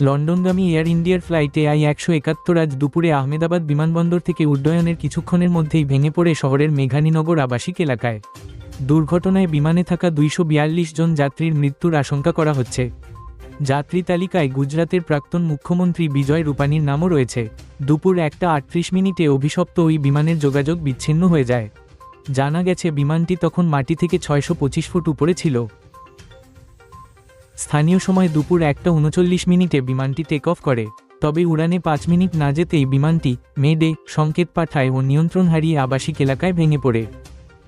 লন্ডনগামী air ইন্ডিয়ার ফ্লাইটে I একশো একাত্তর আজ দুপুরে আহমেদাবাদ বিমানবন্দর থেকে উড্ডয়নের কিছুক্ষণের মধ্যেই ভেঙে পড়ে শহরের মেঘানীনগর আবাসিক এলাকায়। দুর্ঘটনায় বিমানে থাকা দুইশো বিয়াল্লিশ জন যাত্রীর মৃত্যুর আশঙ্কা করা হচ্ছে। যাত্রী তালিকায় গুজরাতের প্রাক্তন মুখ্যমন্ত্রী বিজয় রূপানীর নামও রয়েছে। দুপুর একটা আটত্রিশ মিনিটে অভিশপ্ত ওই বিমানের যোগাযোগ বিচ্ছিন্ন হয়ে যায়। জানা গেছে, বিমানটি তখন মাটি থেকে ছয়শো পঁচিশ ফুট উপরে ছিল। স্থানীয় সময় দুপুর একটা উনচল্লিশ মিনিটে বিমানটি টেক অফ করে। তবে উড়ানে পাঁচ মিনিট না যেতেই বিমানটি মেডে সংকেত পাঠায় ও নিয়ন্ত্রণ হারিয়ে আবাসিক এলাকায় ভেঙে পড়ে।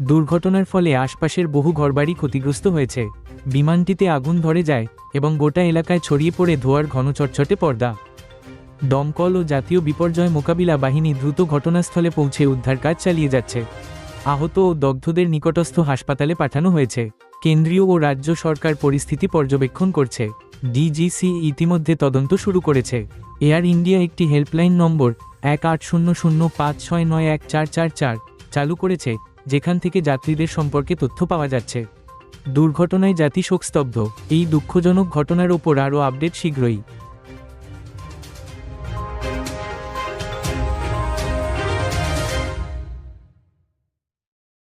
দুর্ঘটনার ফলে আশপাশের বহু ঘরবাড়ি ক্ষতিগ্রস্ত হয়েছে। বিমানটিতে আগুন ধরে যায় এবং গোটা এলাকায় ছড়িয়ে পড়ে ধোয়ার ঘন চটচটে পর্দা। দমকল ও জাতীয় বিপর্যয় মোকাবিলা বাহিনী দ্রুত ঘটনাস্থলে পৌঁছে উদ্ধার কাজ চালিয়ে যাচ্ছে। আহত ও দগ্ধদের নিকটস্থ হাসপাতালে পাঠানো হয়েছে। কেন্দ্রীয় ও রাজ্য সরকার পরিস্থিতি পর্যবেক্ষণ করছে। ডিজিসি ইতিমধ্যে তদন্ত শুরু করেছে। এয়ার ইন্ডিয়া একটি হেল্পলাইন নম্বর এক আট শূন্য শূন্য পাঁচ ছয় নয় এক চার চার চার চালু করেছে। যেখান থেকে যাত্রীদের সম্পর্কে তথ্য পাওয়া যাচ্ছে। দুর্ঘটনায় জাতি শোকস্তব্ধ এই দুঃখজনক ঘটনার ওপর আরও আপডেট শীঘ্রই।